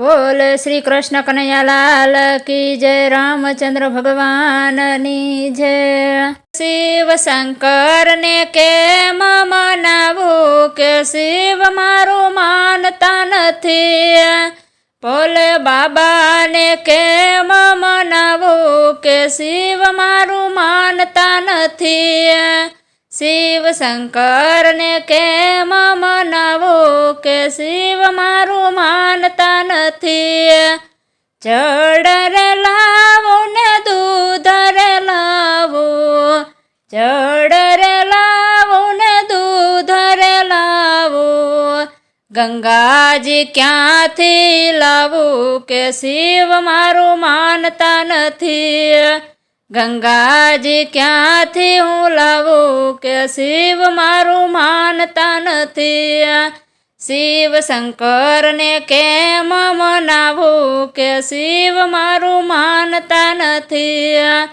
બોલ શ્રી કૃષ્ણ કનૈયાલાલ કી જય, રામચંદ્ર ભગવાનની જય. શિવ શંકરને કેમ મનાવું કે શિવ મારું માનતા નથી? ભોલે બાબાને કેમ મનાવું કે શિવ મારું માનતા નથી? શિવ શંકરને કેમ મનાવું કે શિવ મારું માનતા નથી જડ રે લાવું ને દૂધ રે લાવું લાવું ને દૂધ રે ગંગાજી ક્યાંથી લાવું કે શિવ મારું માનતા નથી? ગંગાજી ક્યાંથી હું લાવું કે શિવ મારું માનતા નથી? શિવ શંકરને કેમ મનાવું કે શિવ મારું માનતા નથી?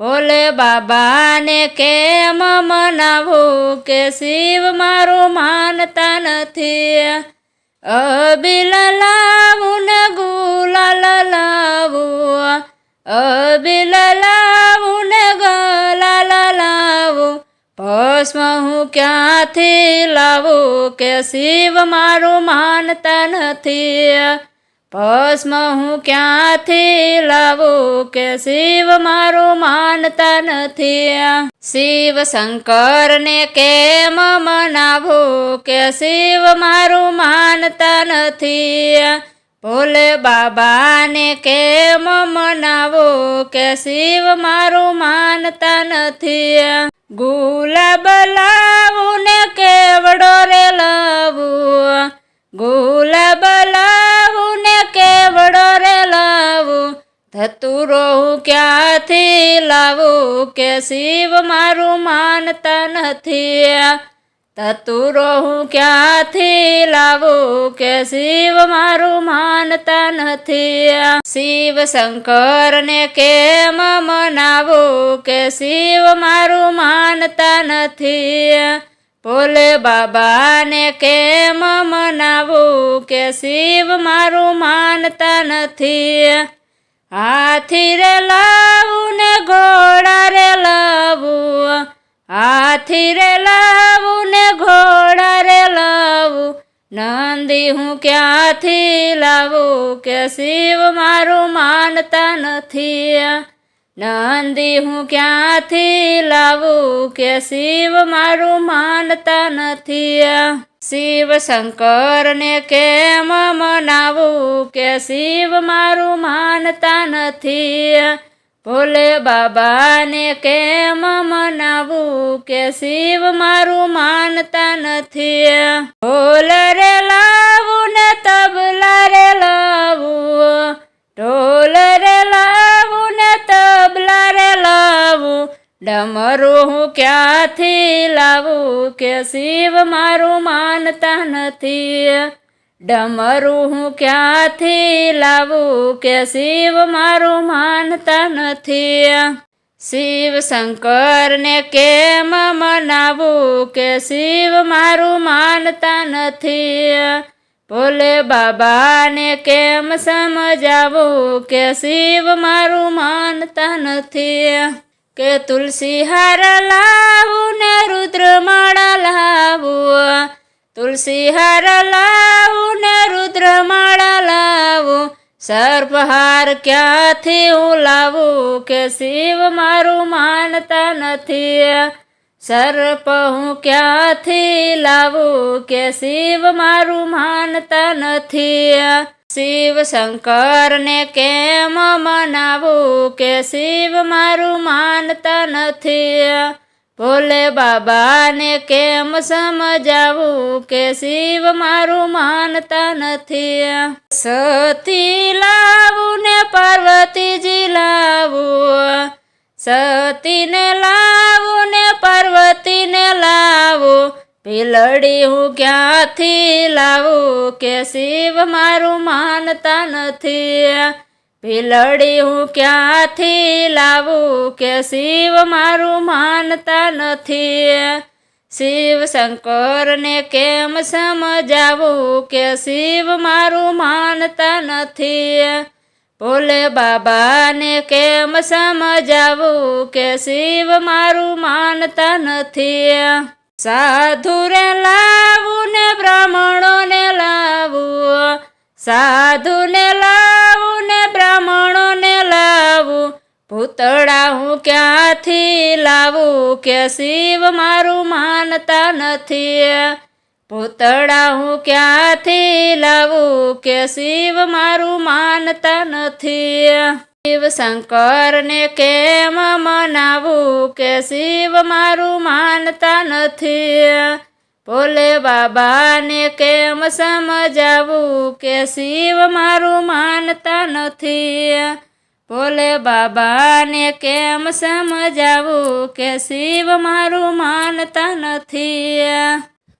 ભોલે બાબાને કેમ મનાવું કે શિવ મારું માનતા નથી? અબિલ લાવું ને ગુલાલ લાવું અબિલ લાવું ભસ્મ હું ક્યાંથી લાવું કે શિવ મારું માનતા નથી? ભસ્મ હું ક્યાંથી લાવું કે શિવ મારું માનતા નથી? શિવ શંકરને કેમ મનાવું કે શિવ મારું માનતા નથી? ભોલે બાબાને કેમ મનાવો કે શિવ મારું માનતા નથી? ગુલાબ લાવું ને કેવડો રે લાવું ગુલાબ લાવું ને કેવડો રે લાવું ધતુરો હું ક્યાંથી લાવું કે શિવ મારું માનતા નથી? ધતુરો હું ક્યાંથી લાવું કે શિવ મારું માનતા નથી? શિવ શંકરને કેમ મનાવું કે શિવ મારું માનતા નથી? ભોલે બાબાને કેમ મનાવું કે શિવ મારું માનતા નથી? હાથી રે લાવું ને ઘોડા રે લાવું. હાથી રે લાવું નંદી હું ક્યાંથી લાવું કે શિવ મારું માનતા નથી? નંદી હું ક્યાંથી લાવું કે શિવ મારું માનતા નથી? શિવ શંકરને કેમ મનાવું કે શિવ મારું માનતા નથી? ભોલે બાબાને કેમ મનાવું કે શિવ મારું માનતા નથી? ઢોલ ડમરું ક્યાંથી લાવું કે શિવ મારું માનતા નથી? ડમરું હું ક્યાંથી લાવું કે શિવ મારું માનતા નથી? શિવ શંકરને કેમ મનાવું કે શિવ મારું માનતા નથી? ભોલે બાબાને કેમ સમજાવું કે શિવ મારું માનતા નથી? કે તુલસી હાર લાવું ને રુદ્રમાળા લાવું તુલસી હાર લાવું ને રુદ્રમાળા લાવું. સર્પહાર ક્યાંથી હું લાવું કે શિવ મારું માનતા નથી. સર્પ હું ક્યાંથી લાવું કે શિવ મારું માનતા નથી. શિવ શંકરને કેમ મનાવું કે શિવ મારું માનતા નથી? ભોલે બાબાને કેમ સમજાવું કે શિવ મારું માનતા નથી? સતી લાવું ને પાર્વતીજી લાવું. સતીને લાવું ને પાર્વતીને લાવું. ભીલડી હું ક્યાંથી લાવું કે શિવ મારું માનતા નથી? ભીલડી હું ક્યાંથી લાવું કે શિવ મારું માનતા નથી? શિવ શંકરને કેમ સમજાવું કે શિવ મારું માનતા નથી? ભોલે બાબાને કેમ સમજાવું કે શિવ મારું માનતા નથી? સાધુ રે લાવું ને બ્રાહ્મણોને લાવું. સાધુને લાવું ને બ્રાહ્મણોને લાવું. ભૂતળા હું ક્યાંથી લાવું કે શિવ મારું માનતા નથી? પૂતળા હું ક્યાંથી લાવું કે શિવ મારું માનતા નથી? શિવ શંકરને કેમ મનાવું કે શિવ મારું માનતા નથી? ભોલે બાબાને કેમ સમજાવું કે શિવ મારું માનતા નથી? ભોલે બાબાને કેમ સમજાવું કે શિવ મારું માનતા નથી?